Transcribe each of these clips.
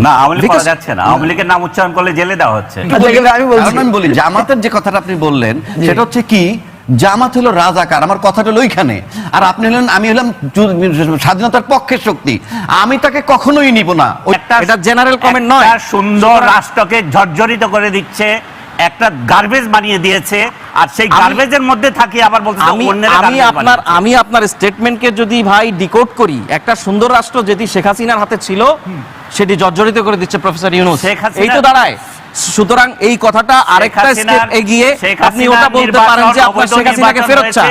না আওয়ামী লীগ করা যাচ্ছে না। আওয়ামী লীগের নাম উচ্চারণ করলে জেলে দেওয়া হচ্ছে। আচ্ছা, আমি বলছি আমি বলি জামাতের যে কথাটা আপনি বললেন সেটা হচ্ছে কি জামাত হলো রাজাকার আমার কথাটা হলো ওইখানে। আর আপনি হলেন আমি হলাম স্বাধীনতার পক্ষের শক্তি। আমি তাকে কখনোই নিব না। এটা general comment নয়। সুন্দর রাষ্ট্রকে ঝরঝরিত করে দিচ্ছে। একটা গার্বেজ বানিয়ে দিয়েছে আর সেই গার্বেজের মধ্যে থাকি আবার বলতে আমি আমি আপনার আমি আপনার স্টেটমেন্টকে যদি ভাই ডিকোড করি একটা সুন্দর রাষ্ট্র যেটি শেখ হাসিনার হাতে ছিল সেটি জর্জরিত করে দিচ্ছে প্রফেসর ইউনুস। এই তো দাঁড়ায়। সুতরাং এই কথাটা আরেকটা স্টেপ এগিয়ে আপনি ওটা বলতে পারেন যে অবৈধ শেখ হাসিনাকে ফেরত চান।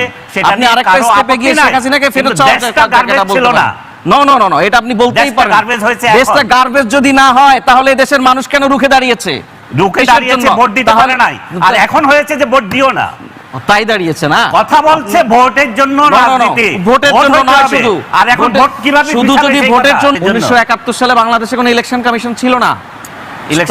আপনি আরেকটা স্টেপে আপত্তি গিয়ে নাই। শেখ হাসিনাকে ফেরত চাওয়ার কথাটা বলতে ছিল না। নো নো নো নো এটা আপনি বলতেই পারেন। দেশটা গার্বেজ যদি না হয় তাহলে দেশের মানুষ কেন রুখে দাঁড়িয়েছে? ঢুকে দাঁড়িয়েছে জন্য? ভোট দিতে পারে নাই। আর এখন হয়েছে যে ভোট দিও না। তাই দাঁড়িয়েছে না? কথা বলছে ভোটের জন্য রাজনীতি। ভোটের ভোট জন্য নয় শুধু। আর এখন ভোট কীভাবে শুধু যদি ভোটের জন্য এজন্য। উনিশশো একাত্তর সালে বাংলাদেশে কোনো ইলেকশন কমিশন ছিল না।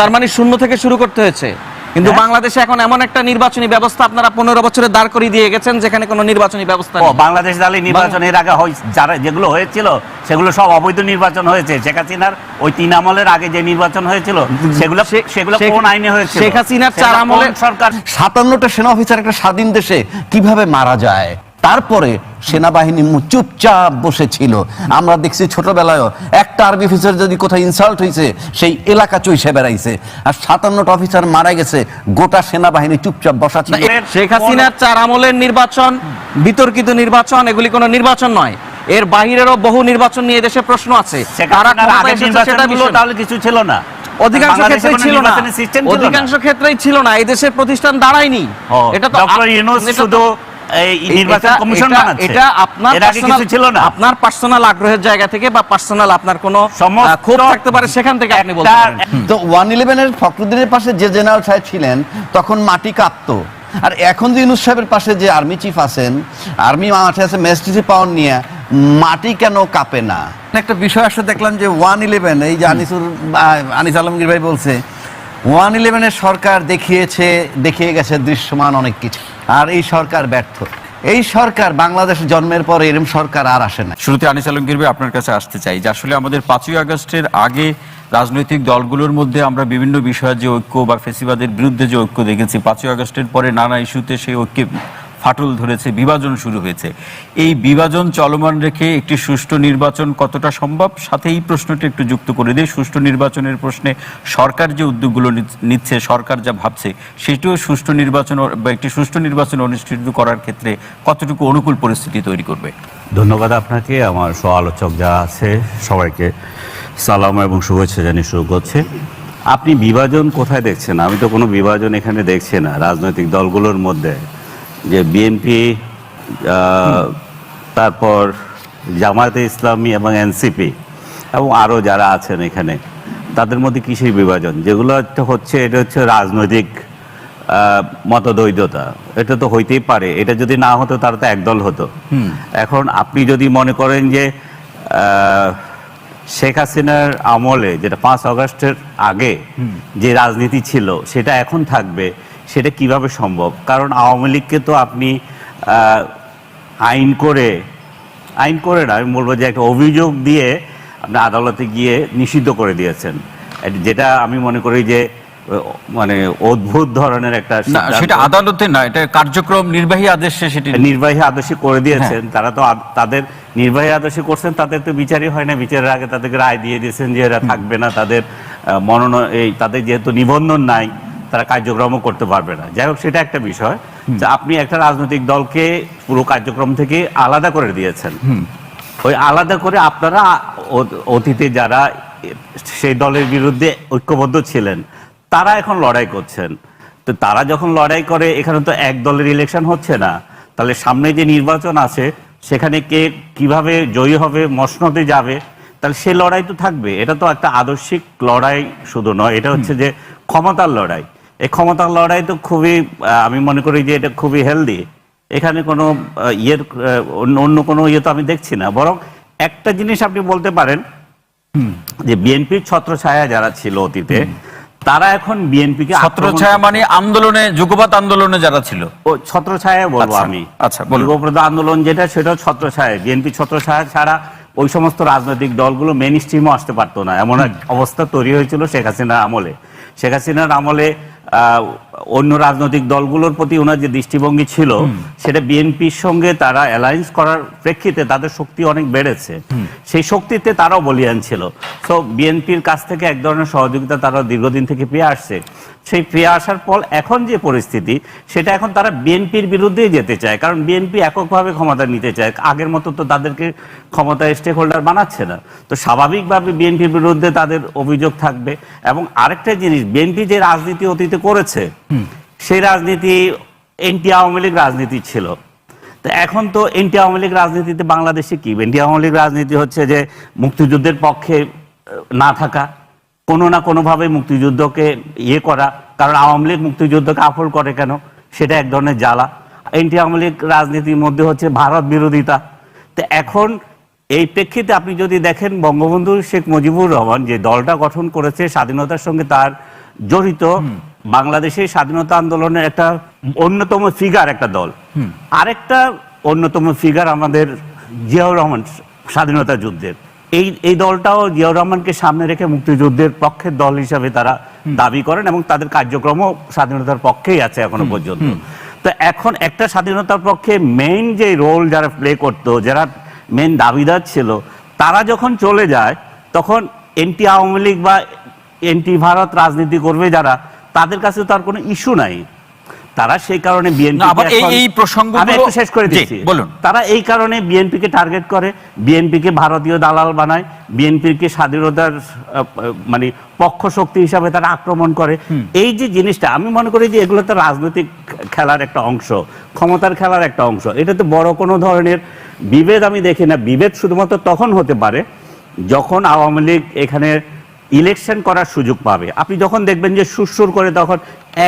তার মানে শূন্য থেকে শুরু করতে হয়েছে। কিন্তু হ্যাঁ। বাংলাদেশে এখন এমন একটা নির্বাচনী ব্যবস্থা আপনারা পনেরো বছরে দাঁড় করিয়ে দিয়ে গেছেন যেখানে কোনো নির্বাচনী ব্যবস্থা বাংলাদেশ দলে নির্বাচনের আগে যারা যেগুলো হয়েছিল সেগুলো সব অবৈধ নির্বাচন হয়েছে। শেখ হাসিনার ওই তিন আমলের আগে যে নির্বাচন হয়েছিল সেগুলো সেগুলো কোন আইনে হয়েছে শেখ হাসিনার চার আমলের আমলে- সরকার সাতান্নটা সেনা অফিসার একটা স্বাধীন দেশে কীভাবে মারা যায়? তারপরে সেনাবাহিনী চুপচাপ বসেছিল। আমরা দেখছি ছোটবেলায়ও একটা আর্মি অফিসার যদি কোথাও ইনসাল্ট হয়েছে সেই এলাকা চইসে বেড়াইছে। আর সাতান্নটা অফিসার মারা গেছে গোটা সেনাবাহিনী চুপচাপ বসা ছিল। শেখ হাসিনার চার আমলের নির্বাচন বিতর্কিত নির্বাচন এগুলি কোনো নির্বাচন নয়। এর বাহিরেরও বহু নির্বাচন নিয়ে দেশে প্রশ্ন আছে। তাহলে কিছু ছিল না। অধিকাংশ ক্ষেত্রেই ছিল না। অধিকাংশ ক্ষেত্রেই ছিল এই দেশের প্রতিষ্ঠান দাঁড়ায়নি। এটা তো শুধু নির্বাচন কমিশন বানাচ্ছে। এটা আপনার এর আগে কিছু ছিল না। আপনার পার্সোনাল আগ্রহের জায়গা থেকে বা পার্সোনাল আপনার কোনো ক্ষোভ থাকতে পারে সেখান থেকে আপনি বলতে পারেন। তো ওয়ান ইলেভেনের ফখরুদ্দিনের পাশে যে জেনারেল সাহেব ছিলেন তখন মাটি কাঁপতো। আর এখন যে ইউনুস সাহেবের পাশে যে আর্মি চিফ আছেন আর্মি মাঠে আছে ম্যাজিস্ট্রেসি পাওয়ার নিয়ে মাটি কেন কাঁপে না? একটা বিষয় আসলে দেখলাম যে ওয়ান ইলেভেন এই যে আনিসুর আহ, আনিস আলমগীর ভাই বলছে ওয়ান ইলেভেনের সরকার দেখিয়েছে দেখিয়ে গেছে দৃশ্যমান অনেক কিছু। আর এই সরকার ব্যর্থ। এই সরকার বাংলাদেশ জন্মের পরে এরম সরকার আর আসে না। শুরুতে আনিস আলমগীর ভাই আপনার কাছে আসতে চাই যে আসলে আমাদের পাঁচই আগস্টের আগে রাজনৈতিক দলগুলোর মধ্যে আমরা বিভিন্ন বিষয়ে যে ঐক্য বা ফেসিবাদের বিরুদ্ধে যে ঐক্য দেখেছি, পাঁচই আগস্টের পরে নানা ইস্যুতে সেই ঐক্যে ফাটল ধরেছে, বিভাজন শুরু হয়েছে। এই বিভাজন চলমান রেখে একটি সুষ্ঠু নির্বাচন কতটা সম্ভব? সাথে এই প্রশ্নটি একটু যুক্ত করে দিয়ে সুষ্ঠু নির্বাচনের প্রশ্নে সরকার যে উদ্যোগগুলো নিচ্ছে, সরকার যা ভাবছে, সেটিও সুষ্ঠু নির্বাচন বা একটি সুষ্ঠু নির্বাচন অনুষ্ঠিত করার ক্ষেত্রে কতটুকু অনুকূল পরিস্থিতি তৈরি করবে? ধন্যবাদ আপনাকে। আমার সহ আলোচক যারা আছে, সবাইকে সালাম এবং শুভেচ্ছা জানিয়ে শুরু করছে। আপনি বিভাজন কোথায় দেখছেন? আমি তো কোনো বিভাজন এখানে দেখছি না। রাজনৈতিক দলগুলোর মধ্যে। যে বিএনপি তারপর জামায়াতে ইসলামী এবং এনসিপি এবং আরও যারা আছেন এখানে তাদের মধ্যে কিসের বিভাজন যেগুলো একটা হচ্ছে এটা হচ্ছে রাজনৈতিক মতদ্বৈধতা এটা তো হইতেই পারে। এটা যদি না হতো তারা তো একদল হতো। এখন আপনি যদি মনে করেন যে শেখ হাসিনার আমলে যেটা পাঁচ আগস্টের আগে যে রাজনীতি ছিল সেটা এখন থাকবে সেটা কীভাবে সম্ভব? কারণ আওয়ামী লীগকে তো আপনি আইন করে আইন করে না আমি বলব যে একটা অভিযোগ দিয়ে আপনি আদালতে গিয়ে নিষিদ্ধ করে দিয়েছেন। যেটা আমি মনে করি যে মানে অদ্ভুত ধরনের একটা সেটা আদালতে না এটা কার্যক্রম নির্বাহী আদেশে সেটি নির্বাহী আদেশে করে দিয়েছেন। তারা তো তাদের নির্বাহী আদেশে করছেন তাদের তো বিচারই হয় না। বিচারের আগে তাদেরকে রায় দিয়ে দিয়েছেন যে এরা থাকবে না তাদের মনোনয়ন এই তাদের যেহেতু নিবন্ধন নাই তারা কার্যক্রমও করতে পারবে না। যাই হোক সেটা একটা বিষয়। যে আপনি একটা রাজনৈতিক দলকে পুরো কার্যক্রম থেকে আলাদা করে দিয়েছেন। ওই আলাদা করে আপনারা অতীতে যারা সেই দলের বিরুদ্ধে ঐক্যবদ্ধ ছিলেন তারা এখন লড়াই করছেন। তো তারা যখন লড়াই করে এখানে তো এক দলের ইলেকশন হচ্ছে না। তাহলে সামনে যে নির্বাচন আছে সেখানে কে কীভাবে জয়ী হবে মসনদে যাবে তাহলে সে লড়াই তো থাকবে। এটা তো একটা আদর্শিক লড়াই শুধু নয় এটা হচ্ছে যে ক্ষমতার লড়াই। এই ক্ষমতার লড়াই তো খুবই আমি মনে করি যে এটা খুবই হেলদি এখানে কোনো ইয়ের অন্য অন্য কোনো ইয়ে তো আমি দেখছি না। বরং একটা জিনিস আপনি বলতে পারেন যে বিএনপির ছত্রছায়া যারা ছিল অতীতে তারা এখন বিএনপিকে ছত্রছায়া মানে আন্দোলনে যুগপাত আন্দোলনে যারা ছিল। ও ছত্রছায়া বলব আচ্ছা, আমি। আচ্ছা। যুগপ্রদ আন্দোলন যেটা সেটা ছত্রছায়া বিএনপি ছত্রছায়া ছাড়া ওই সমস্ত রাজনৈতিক দলগুলো মেন স্ট্রিমও আসতে পারতো না। এমন এক অবস্থা তৈরি হয়েছিল শেখ হাসিনার আমলে। শেখ হাসিনার আমলে অন্য রাজনৈতিক দলগুলোর প্রতি ওনার যে দৃষ্টিভঙ্গি ছিল সেটা বিএনপির সঙ্গে তারা অ্যালায়েন্স করার প্রেক্ষিতে তাদের শক্তি অনেক বেড়েছে। সেই শক্তিতে তারাও বলিয়ান ছিল। সো বিএনপির কাছ থেকে এক ধরনের সহযোগিতা তারা দীর্ঘদিন থেকে পেয়ে আসছে। সেই পেয়ে আসার পর এখন যে পরিস্থিতি সেটা এখন তারা বিএনপির বিরুদ্ধেই যেতে চায়। কারণ বিএনপি এককভাবে ক্ষমতা নিতে চায়। আগের মতো তো তাদেরকে ক্ষমতায় স্টেক হোল্ডার বানাচ্ছে না। তো স্বাভাবিকভাবে বিএনপির বিরুদ্ধে তাদের অভিযোগ থাকবে। এবং আরেকটা জিনিস বিএনপি যে রাজনীতি অতীতে করেছে সেই রাজনীতি এনটি আওয়ামী লীগ রাজনীতি ছিল। তো এখন তো এনটি আওয়ামী লীগ রাজনীতিতে বাংলাদেশে কি? এনটি আওয়ামী লীগ রাজনীতি হচ্ছে যে মুক্তিযুদ্ধের পক্ষে না থাকা কোনো না কোনোভাবে মুক্তিযুদ্ধকে ইয়ে করা কারণ আওয়ামী লীগ মুক্তিযুদ্ধকে আফল করে কেন? সেটা এক ধরনের জ্বালা। এনটি আওয়ামী লীগ রাজনীতির মধ্যে হচ্ছে ভারত বিরোধিতা। তো এখন এই প্রেক্ষিতে আপনি যদি দেখেন বঙ্গবন্ধু শেখ মুজিবুর রহমান যে দলটা গঠন করেছে স্বাধীনতার সঙ্গে তার জড়িত বাংলাদেশের স্বাধীনতা আন্দোলনের একটা অন্যতম ফিগার একটা দল। আরেকটা অন্যতম ফিগার আমাদের জিয়াউর রহমান স্বাধীনতা যুদ্ধের। এই এই দলটাও জিয়াউর রহমানকে সামনে রেখে মুক্তিযুদ্ধের পক্ষের দল হিসাবে তারা দাবি করেন এবং তাদের কার্যক্রমও স্বাধীনতার পক্ষেই আছে এখনও পর্যন্ত। তো এখন একটা স্বাধীনতার পক্ষে মেইন যে রোল যারা প্লে করতো যারা মেইন দাবিদার ছিল তারা যখন চলে যায় তখন এনটি আওয়ামী লীগ বা এনটি ভারত রাজনীতি করবে যারা তাদের কাছে তার কোনো ইস্যু নাই। তারা সেই কারণে বিএনপি এই- আমি একটু শেষ করে দিচ্ছি। বলুন। তারা এই কারণে বিএনপিকে টার্গেট করে বিএনপিকে ভারতীয় দালাল বানায় বিএনপিকে স্বাধীনতার মানে পক্ষ শক্তি হিসাবে তারা আক্রমণ করে। এই যে জিনিসটা আমি মনে করি যে এগুলো তো রাজনৈতিক খেলার একটা অংশ ক্ষমতার খেলার একটা অংশ। এটা তো বড় কোনো ধরনের বিভেদ আমি দেখি না। বিভেদ শুধুমাত্র তখন হতে পারে যখন আওয়ামী লীগ এখানে ইলেকশন করার সুযোগ পাবে। আপনি যখন দেখবেন যে সুরসুর করে তখন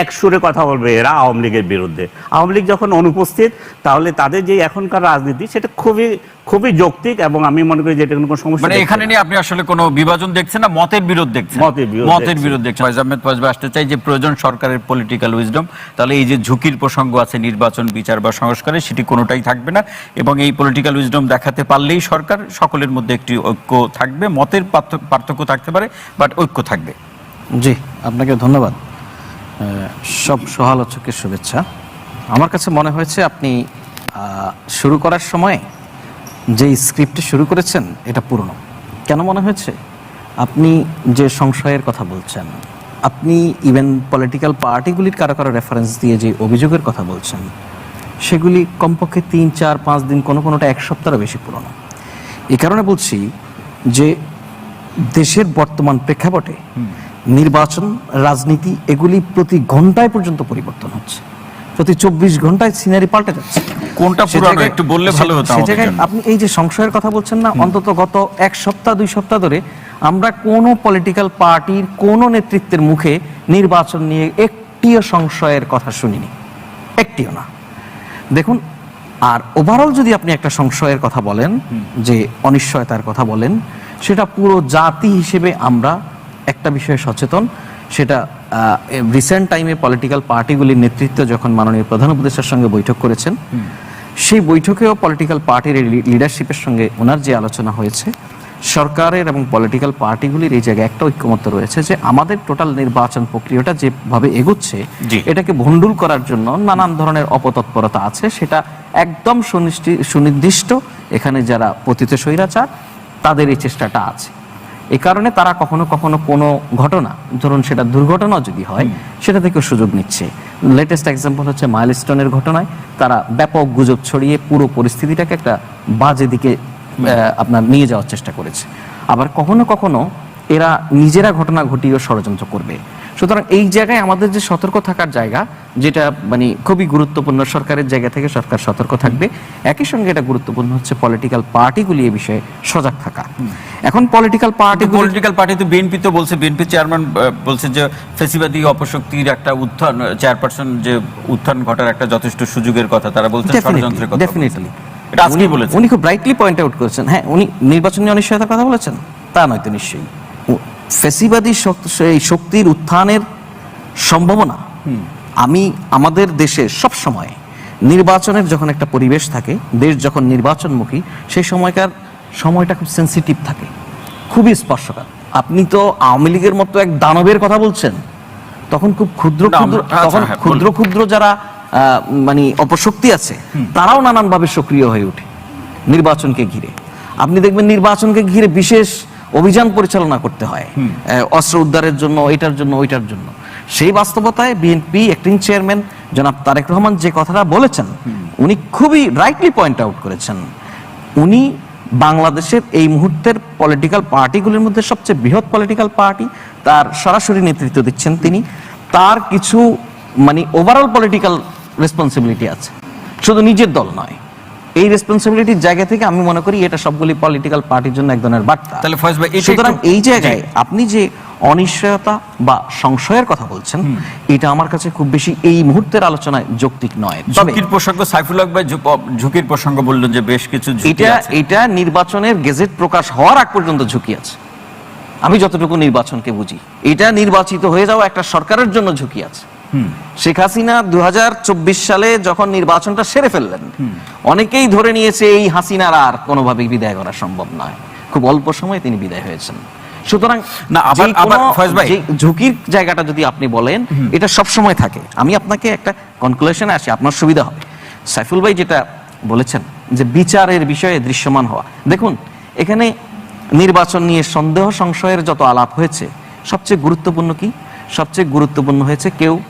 এক সুরে কথা বলবে এরা আওয়ামী লীগের বিরুদ্ধে। আওয়ামী লীগ যখন অনুপস্থিত তাহলে তাদের যে এখনকার রাজনীতি সেটা খুবই খুবই যৌক্তিক এবং আমি মনে করি যে এটা কোনো সমস্যা মানে এখানে নিয়ে আপনি আসলে কোনো বিভাজন দেখছেন না মতের বিরোধ দেখছেন? মতের বিরোধ মতের বিরোধ দেখছেন। ফয়জ আহমেদ ফয়জবা আসতে চাই যে প্রয়োজন সরকারের পলিটিক্যাল উইজডম তাহলে এই যে ঝুঁকির প্রসঙ্গ আছে নির্বাচন বিচার বা সংস্কারে সেটি কোনোটাই থাকবে না। এবং এই পলিটিক্যাল উইজডম দেখাতে পারলেই সরকার সকলের মধ্যে একটি ঐক্য থাকবে মতের পার্থক্য থাকতে পারে বাট ঐক্য থাকবে। জি আপনাকে ধন্যবাদ। সব সহালোচকের শুভেচ্ছা। আমার কাছে মনে হয়েছে আপনি শুরু করার সময় যে স্ক্রিপ্টে শুরু করেছেন, এটা পুরনো। কেন মনে হয়েছে? আপনি যে সংশয়ের কথা বলছেন, আপনি ইভেন পলিটিক্যাল পার্টিগুলির কারও কারও রেফারেন্স দিয়ে যে অভিযোগের কথা বলছেন, সেগুলি কমপক্ষে তিন, চার, পাঁচ দিন কোনো কোনোটা এক সপ্তাহেরও বেশি পুরনো। এ কারণে বলছি যে দেশের বর্তমান প্রেক্ষাপটে নির্বাচন রাজনীতি এগুলি প্রতি ঘন্টায় পর্যন্ত পরিবর্তন হচ্ছে। প্রতি চব্বিশ ঘন্টায় সিনারি পাল্টে যাচ্ছে। কোনটা পুরানো? একটু বললে ভালো হতো সে জায়গায় আপনি এই যে সংশয়ের কথা বলছেন না অন্তত গত এক সপ্তাহ দুই সপ্তাহ ধরে আমরা কোনো পলিটিক্যাল পার্টির কোনো নেতৃত্বের মুখে নির্বাচন নিয়ে একটিও সংশয়ের কথা শুনিনি। একটিও না। দেখুন আর ওভারঅল যদি আপনি একটা সংশয়ের কথা বলেন যে অনিশ্চয়তার কথা বলেন সেটা পুরো জাতি হিসেবে আমরা একটা বিষয়ে সচেতন সেটা রিসেন্ট টাইমে পলিটিক্যাল পার্টিগুলির নেতৃত্ব যখন মাননীয় প্রধান উপদেষ্টার সঙ্গে বৈঠক করেছেন সেই বৈঠকেও পলিটিক্যাল পার্টির লিডারশিপের সঙ্গে ওনার যে আলোচনা হয়েছে সরকারের এবং পলিটিক্যাল পার্টিগুলির এই জায়গায় একটা ঐক্যমত্য রয়েছে যে আমাদের টোটাল নির্বাচন প্রক্রিয়াটা যেভাবে এগোচ্ছে। এটাকে ভণ্ডুল করার জন্য নানান ধরনের অপতৎপরতা আছে সেটা একদম সুনির্দিষ্ট এখানে যারা পতিত স্বৈরাচার তাদের এই চেষ্টাটা আছে এই কারণে তারা কখনো কখনো কোনো ঘটনা ধরুন সেটা দুর্ঘটনা যদি হয় সেটা থেকেও সুযোগ নিচ্ছে। লেটেস্ট এক্সাম্পল হচ্ছে মাইলস্টোনের ঘটনায় তারা ব্যাপক গুজব ছড়িয়ে পুরো পরিস্থিতিটাকে একটা বাজে দিকে আপনার নিয়ে যাওয়ার চেষ্টা করেছে। আবার কখনো কখনো এরা নিজেরা ঘটনা ঘটিয়েও ষড়যন্ত্র করবে। সুতরাং এই জায়গায় আমাদের যে সতর্ক থাকার জায়গা যেটা মানে খুবই গুরুত্বপূর্ণ সরকারের জায়গা থেকে সরকার সতর্ক থাকবে। একই সঙ্গে এটা গুরুত্বপূর্ণ হচ্ছে পলিটিক্যাল পার্টিগুলি এ বিষয়ে সজাগ থাকা। এখন পলিটিক্যাল পার্টি পলিটিক্যাল পার্টি তো বিএনপি তো বলছে বিএনপি চেয়ারম্যান বলছে যে ফেসিবাদী অপশক্তির একটা উত্থান চেয়ারপারসন যে উত্থান ঘটার একটা যথেষ্ট সুযোগের কথা তারা বলছে ষড়যন্ত্রের কথা ডেফিনেটলি উনি খুব ব্রাইটলি পয়েন্ট আউট করেছেন। হ্যাঁ উনি নির্বাচনী অনিশ্চয়তার কথা বলেছেন? তা নয় তো নিশ্চয়ই। শক্ত- সেই শক্তির উত্থানের সম্ভাবনা আমি আমাদের দেশে সব সময় নির্বাচনের যখন একটা পরিবেশ থাকে দেশ যখন নির্বাচনমুখী সেই সময়কার সময়টা খুব সেন্সিটিভ থাকে খুবই স্পর্শকার আপনি তো আওয়ামী লীগের মতো এক দানবের কথা বলছেন তখন খুব ক্ষুদ্র ক্ষুদ্র আচ্ছা, তখন হ্যাঁ, ক্ষুদ্র ক্ষুদ্র যারা মানে অপশক্তি আছে তারাও নানানভাবে সক্রিয় হয়ে ওঠে নির্বাচনকে ঘিরে। আপনি দেখবেন নির্বাচনকে ঘিরে বিশেষ অভিযান পরিচালনা করতে হয়। অস্ত্র উদ্ধারের জন্য এটার জন্য ওইটার জন্য। সেই বাস্তবতায় বিএনপি অ্যাক্টিং চেয়ারম্যান জনাব তারেক রহমান যে কথাটা বলেছেন উনি খুবই রাইটলি পয়েন্ট আউট করেছেন। উনি বাংলাদেশের এই মুহূর্তের পলিটিক্যাল পার্টিগুলির মধ্যে সবচেয়ে বৃহৎ পলিটিক্যাল পার্টি তার সরাসরি নেতৃত্ব দিচ্ছেন তিনি। তার কিছু মানে ওভারঅল পলিটিক্যাল রেসপন্সিবিলিটি আছে। শুধু নিজের দল নয় এই রেসপন্সিবিলিটির জায়গা থেকে আমি মনে করি এটা সবগুলি পলিটিক্যাল পার্টির জন্য এক ধরনের বার্তা। তাহলে ফয়েজ ভাই, সুতরাং এই জায়গায় আপনি যে অনিশ্চয়তা বা সংশয়ের কথা বলছেন এটা আমার কাছে খুব বেশি এই মুহূর্তের আলোচনায় যৌক্তিক নয়। ঝুঁকির প্রসঙ্গ সাইফুল হক ভাই ঝুঁকির প্রসঙ্গ বললেন যে বেশ কিছু ঝুঁকি এটা এটা নির্বাচনের গেজেট প্রকাশ হওয়ার আগ পর্যন্ত ঝুঁকি আছে। আমি যতটুকু নির্বাচনকে বুঝি। এটা নির্বাচিত হয়ে যাওয়া একটা সরকারের জন্য ঝুঁকি আছে। শেখ হাসিনা দু হাজার চব্বিশ সালে যখন নির্বাচনটা সেরে ফেললেন অনেকেই ধরে নিয়েছে এই হাসিনার আর কোনোভাবেই বিদায় করা সম্ভব নয়। খুব অল্প সময়ে তিনি বিদায় হয়েছেন। সুতরাং না, আবার- আবার ফয়েজ ভাই। ঝুঁকির জায়গাটা যদি আপনি বলেন এটা সব সময় থাকে। আমি আপনাকে একটা কনক্লুশনে আসি আপনার সুবিধা হবে সাইফুল ভাই যেটা বলেছেন যে বিচারের বিষয়ে দৃশ্যমান হওয়া। দেখুন এখানে নির্বাচন নিয়ে সন্দেহ সংশয়ের যত আলাপ হয়েছে সবচেয়ে গুরুত্বপূর্ণ কি? সবচেয়ে গুরুত্বপূর্ণ হয়েছে কেউ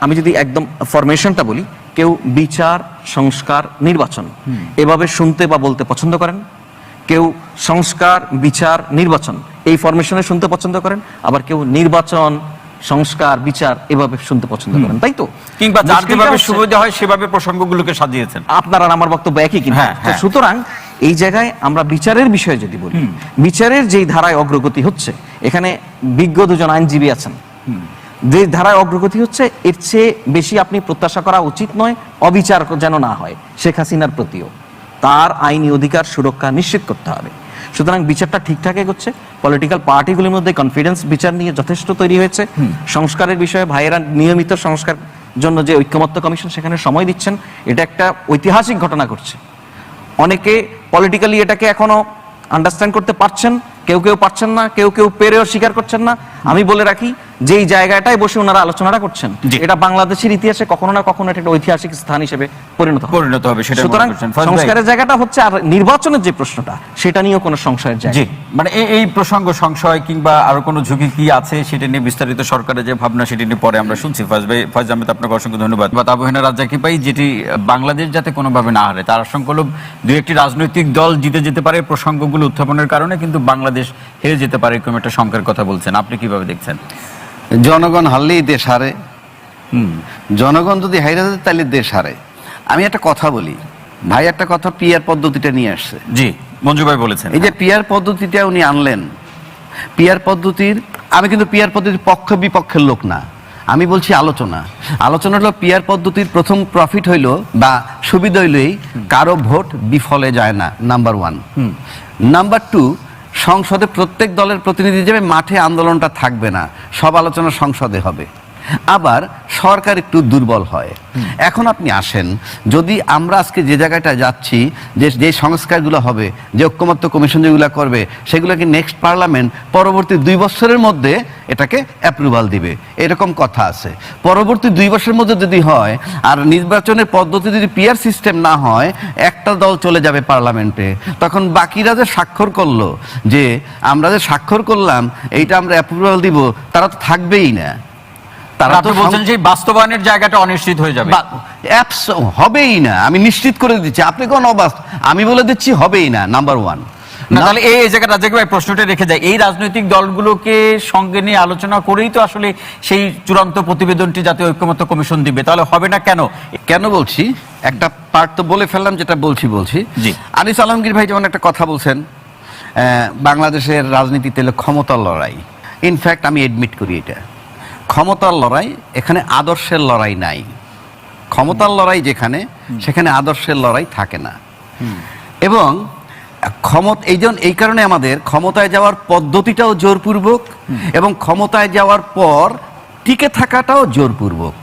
আমি যদি একদম ফরমেশনটা বলি কেউ বিচার সংস্কার নির্বাচন এভাবে শুনতে বা বলতে পছন্দ করেন? কেউ সংস্কার বিচার নির্বাচন এই ফরমেশনে শুনতে পছন্দ করেন? আবার কেউ নির্বাচন সংস্কার বিচার এভাবে শুনতে পছন্দ করেন তাই তো? কিংবা যার যেভাবে সুবিধা হয় সেভাবে প্রসঙ্গগুলোকে সাজিয়েছেন। আপনার আমার বক্তব্য একই কিন্তু। হ্যাঁ, হ্যাঁ। সুতরাং এই জায়গায় আমরা বিচারের বিষয়ে যদি বলি বিচারের যেই ধারায় অগ্রগতি হচ্ছে এখানে বিজ্ঞ দুজন আইনজীবী আছেন। যে ধারায় অগ্রগতি হচ্ছে এর চেয়ে বেশি আপনি প্রত্যাশা করা উচিত নয় অবিচার যেন না হয় শেখ হাসিনার প্রতিও। তার আইনি অধিকার সুরক্ষা নিশ্চিত করতে হবে। সুতরাং বিচারটা ঠিকঠাক এগোচ্ছে পলিটিক্যাল পার্টিগুলির মধ্যে কনফিডেন্স বিচার নিয়ে যথেষ্ট তৈরি হয়েছে। সংস্কারের বিষয়ে ভাইয়েরা নিয়মিত সংস্কার জন্য যে ঐক্যমত্য কমিশন সেখানে সময় দিচ্ছেন এটা একটা ঐতিহাসিক ঘটনা ঘটছে। অনেকে পলিটিক্যালি এটাকে এখনও আন্ডারস্ট্যান্ড করতে পারছেন কেউ কেউ পারছেন না কেউ কেউ পেরেও স্বীকার করছেন না। আমি বলে রাখি যে জায়গাটায় বসে ওনারা আলোচনাটা করছেন এটা বাংলাদেশের ইতিহাসে কখনো না কখনো একটা ঐতিহাসিক স্থান হিসেবে পরিণত পরিণত হবে সেটা সুতরাং ভাই। সংস্কারের জায়গাটা হচ্ছে আর নির্বাচনের যে প্রশ্নটা সেটা নিয়েও কোনো সংশয়ের জায়গা মানে এই প্রসঙ্গ সংশয় কিংবা আরও কোনো ঝুঁকি কি আছে সেটা নিয়ে বিস্তারিত সরকারের যে ভাবনা সেটি নিয়ে পরে আমরা শুনছি। ফয়েজ ভাই ফয়েজ আহমেদ আপনাকে অসংখ্য ধন্যবাদ। বা তাবহিনা রাজ্জাকি পাই যেটি বাংলাদেশ যাতে কোনোভাবে না হারে তার আশঙ্কা হলো দু একটি রাজনৈতিক দল জিতে যেতে পারে প্রসঙ্গগুলো উত্থাপনের কারণে কিন্তু বাংলাদেশ হেরে যেতে পারে এরকম একটা শঙ্কার কথা বলছেন। আপনি কীভাবে দেখছেন? জনগণ হারলেই দেশ হারে। জনগণ যদি হাইরা যায় তাহলে দেশ হারে। আমি একটা কথা বলি। ভাই একটা কথা পিয়ার পদ্ধতিটা নিয়ে আসছে। জি মঞ্জু ভাই বলেছেন। এই যে পিয়ার পদ্ধতিটা উনি আনলেন পিয়ার পদ্ধতির আমি কিন্তু পিয়ার পদ্ধতির পক্ষ বিপক্ষের লোক না। আমি বলছি আলোচনা। আলোচনা হলো পিয়ার পদ্ধতির প্রথম প্রফিট হইল বা সুবিধা হইলেই কারও ভোট বিফলে যায় না নাম্বার ওয়ান নাম্বার টু সংসদে প্রত্যেক দলের প্রতিনিধি হিসেবে মাঠে আন্দোলনটা থাকবে না। সব আলোচনা সংসদে হবে। আবার সরকার একটু দুর্বল হয়। এখন আপনি আসেন, যদি আমরা আজকে যে জায়গাটায় যাচ্ছি, যে যে সংস্কারগুলো হবে, যে ঐক্যমত্য কমিশন যেগুলো করবে সেগুলো কি নেক্সট পার্লামেন্ট পরবর্তী দুই বছরের মধ্যে এটাকে অ্যাপ্রুভাল দিবে। এরকম কথা আছে। পরবর্তী দুই বছরের মধ্যে যদি হয়, আর নির্বাচনের পদ্ধতি যদি পিয়ার সিস্টেম না হয়, একটা দল চলে যাবে পার্লামেন্টে তখন বাকিরা যে স্বাক্ষর করল, যে আমরা যে স্বাক্ষর করলাম, এইটা আমরা অ্যাপ্রুভাল দিব, তারা তো থাকবেই না। তারা তো বলছেন যে বাস্তবায়নের জায়গাটা অনিশ্চিত হয়ে যাবে। অ্যাপস হবেই না আমি নিশ্চিত করে দিচ্ছি আপনি কোন অবাস্ত আমি বলে দিচ্ছি হবেই না নাম্বার ওয়ান না তাহলে এই জায়গাটা রাজ্জাক ভাই প্রশ্নটা রেখে যায়। এই রাজনৈতিক দলগুলোকে সঙ্গে নিয়ে আলোচনা করেই তো আসলে সেই চূড়ান্ত প্রতিবেদনটি জাতীয় ঐক্যমত্য কমিশন দিবে। তাহলে হবে না কেন? কেন বলছি? একটা পার্ট তো বলে ফেললাম যেটা বলছি বলছি। জি। আনিস আলমগীর ভাই যেমন একটা কথা বলছেন বাংলাদেশের রাজনীতিতে হলো ক্ষমতার লড়াই। ইনফ্যাক্ট আমি এডমিট করি এটা। ক্ষমতার লড়াই এখানে আদর্শের লড়াই নাই। ক্ষমতার লড়াই যেখানে সেখানে আদর্শের লড়াই থাকে না। এবং ক্ষমত এই এই কারণে আমাদের ক্ষমতায় যাওয়ার পদ্ধতিটাও জোরপূর্বক এবং ক্ষমতায় যাওয়ার পর টিকে থাকাটাও জোরপূর্বক।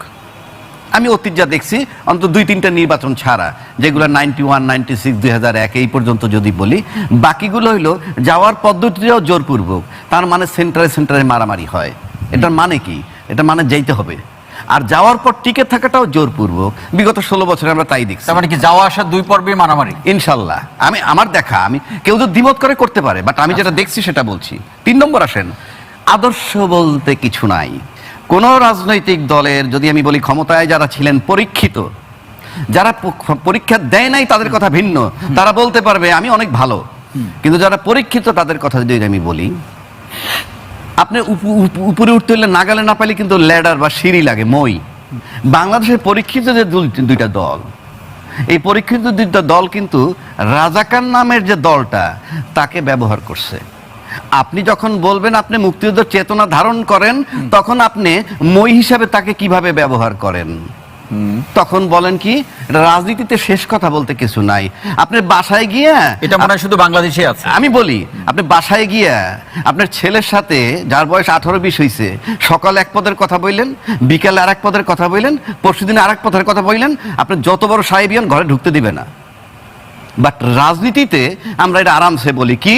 আমি অতীত যা দেখছি অন্তত দুই তিনটা নির্বাচন ছাড়া যেগুলো নাইনটি ওয়ান নাইনটি সিক্স দুই হাজার এক এই পর্যন্ত যদি বলি বাকিগুলো হইল যাওয়ার পদ্ধতিটাও জোরপূর্বক। তার মানে সেন্টারে সেন্টারে মারামারি হয়। এটার মানে কি? এটা মানে যাইতে হবে। আর যাওয়ার পর টিকে থাকাটাও জোরপূর্বক। বিগত ষোলো বছরে আমরা তাই দেখছি। মানে কি যাওয়া আসা দুই পর্বে মারামারি? ইনশাল্লাহ। আমি আমার দেখা আমি কেউ যদি দ্বিমত করে করতে পারে বাট আমি যেটা দেখছি সেটা বলছি। তিন নম্বর আসেন আদর্শ বলতে কিছু নাই। কোন রাজনৈতিক দলের যদি আমি বলি ক্ষমতায় যারা ছিলেন পরীক্ষিত যারা পরীক্ষা দেয় নাই তাদের কথা ভিন্ন। তারা বলতে পারবে আমি অনেক ভালো। কিন্তু যারা পরীক্ষিত তাদের কথা যদি আমি বলি আপনি উপ- উপ- উপরে উঠতে হলে নাগালে না পাইলে কিন্তু ল্যাডার বা সিঁড়ি লাগে, মই। বাংলাদেশের পরীক্ষিত যে দুইটা দল, এই পরীক্ষিত দুইটা দল কিন্তু রাজাকার নামের যে দলটা, তাকে ব্যবহার করছে। আপনি যখন বলবেন আপনি মুক্তিযুদ্ধ চেতনা ধারণ করেন, তখন আপনি মই হিসাবে তাকে কীভাবে ব্যবহার করেন? তখন বলেন কি রাজনীতিতে শেষ কথা বলতে কিছু নাই। আপনি বাসায় গিয়ে এটা মনে হয় শুধু বাংলাদেশে আছে। আমি বলি আপনি বাসায় গিয়া আপনার ছেলের সাথে যার বয়স আঠারো বিশ হয়েছে সকাল এক পদের কথা বললেন বিকালে আর এক পদের কথা বললেন পরশু দিন আর এক পদের কথা বললেন আপনি যত বড় সাহেবিয়ান ঘরে ঢুকতে দিবে না। বাট রাজনীতিতে আমরা এটা আরামসে বলি কি?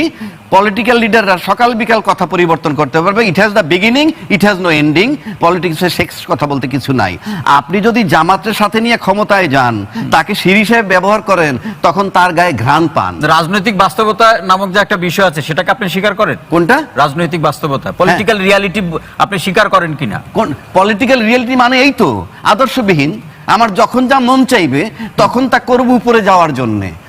পলিটিক্যাল লিডাররা সকাল বিকাল কথা পরিবর্তন করতে পারবে। It has the beginning it has no ending পলিটিক্সের sex কথা বলতে কিছু নাই। আপনি যদি জামাতের সাথে নিয়ে ক্ষমতায় যান তাকে সিঁড়ি হিসেবে ব্যবহার করেন তখন তার গায়ে ঘ্রাণ পান। রাজনৈতিক বাস্তবতা নামক যে একটা বিষয় আছে সেটাকে আপনি স্বীকার করেন? কোনটা? রাজনৈতিক বাস্তবতা। পলিটিক্যাল রিয়ালিটি আপনি স্বীকার করেন কিনা? কোন? পলিটিক্যাল রিয়েলিটি মানে এই তো আদর্শবিহীন। আমার যখন যা মন চাইবে তখন তা করব উপরে যাওয়ার জন্যে।